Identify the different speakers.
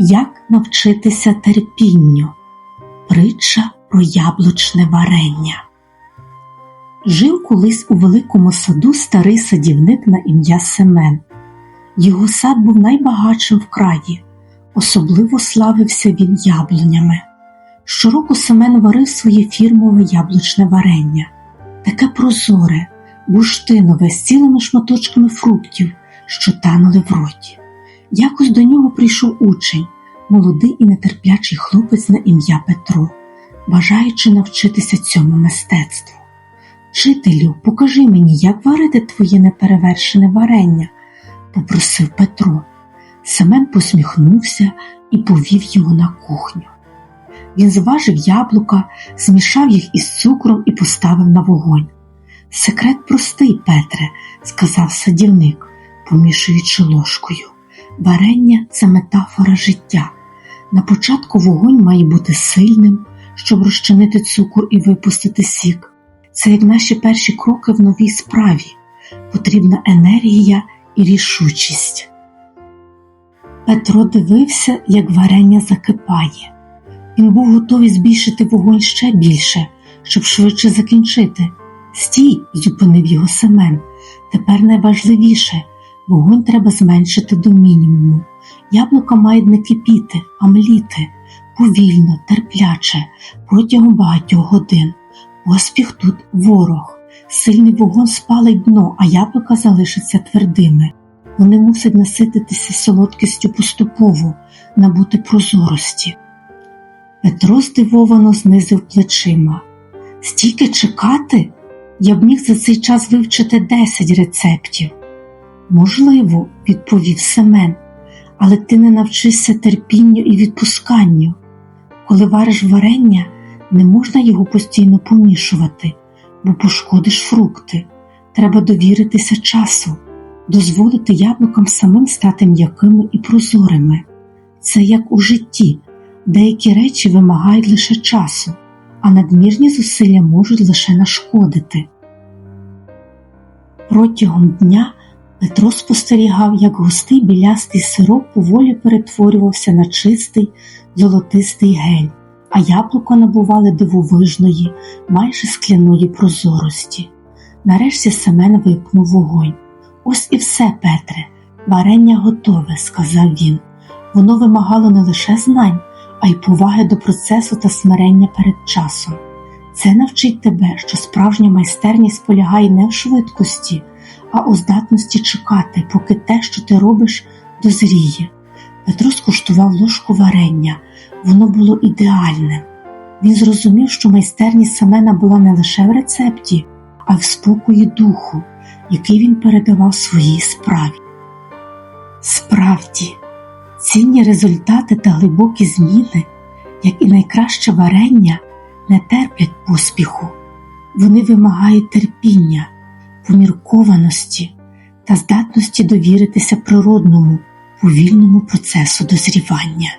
Speaker 1: Як навчитися терпінню? Притча про яблучне варення. Жив колись у великому саду старий садівник на ім'я Семен. Його сад був найбагатшим в краї, особливо славився він яблунями. Щороку Семен варив своє фірмове яблучне варення, таке прозоре, бурштинове з цілими шматочками фруктів, що танули в роті. Якось до нього прийшов учень, молодий і нетерплячий хлопець на ім'я Петро, бажаючи навчитися цьому мистецтву. Вчителю, покажи мені, як варити твоє неперевершене варення, попросив Петро. Семен посміхнувся і повів його на кухню. Він зважив яблука, змішав їх із цукром і поставив на вогонь. Секрет простий, Петре, сказав садівник, помішуючи ложкою. Варення це метафора життя. На початку вогонь має бути сильним, щоб розчинити цукор і випустити сік. Це як наші перші кроки в новій справі. Потрібна енергія і рішучість. Петро дивився, як варення закипає. Він був готовий збільшити вогонь ще більше, щоб швидше закінчити. Стій, зупинив його Семен. Тепер найважливіше вогонь треба зменшити до мінімуму. Яблука мають не кипіти, а мліти повільно, терпляче, протягом багатьох годин. Поспіх тут ворог. Сильний вогонь спалить дно, а яблука залишаться твердими. Вони мусять насититися солодкістю поступово, набути прозорості. Петро здивовано знизив плечима. Стільки чекати? Я б міг за цей час вивчити десять рецептів. Можливо, відповів Семен, але ти не навчишся терпінню і відпусканню. Коли вариш варення, не можна його постійно помішувати, бо пошкодиш фрукти. Треба довіритися часу, дозволити яблукам самим стати м'якими і прозорими. Це як у житті, деякі речі вимагають лише часу, а надмірні зусилля можуть лише нашкодити. Протягом дня Петро спостерігав, як густий білястий сироп поволі перетворювався на чистий золотистий гель, а яблуко набували дивовижної, майже скляної прозорості. Нарешті Семен випнув вогонь. Ось і все, Петре, варення готове, сказав він. Воно вимагало не лише знань, а й поваги до процесу та смирення перед часом. Це навчить тебе, що справжня майстерність полягає не в швидкості, а у здатності чекати, поки те, що ти робиш, дозріє. Петро скуштував ложку варення, воно було ідеальним. Він зрозумів, що майстерність Семена була не лише в рецепті, а в спокої духу, який він передавав своїй справі. Справді, цінні результати та глибокі зміни, як і найкраще варення, не терплять поспіху, вони вимагають терпіння, поміркованості та здатності довіритися природному, повільному процесу дозрівання.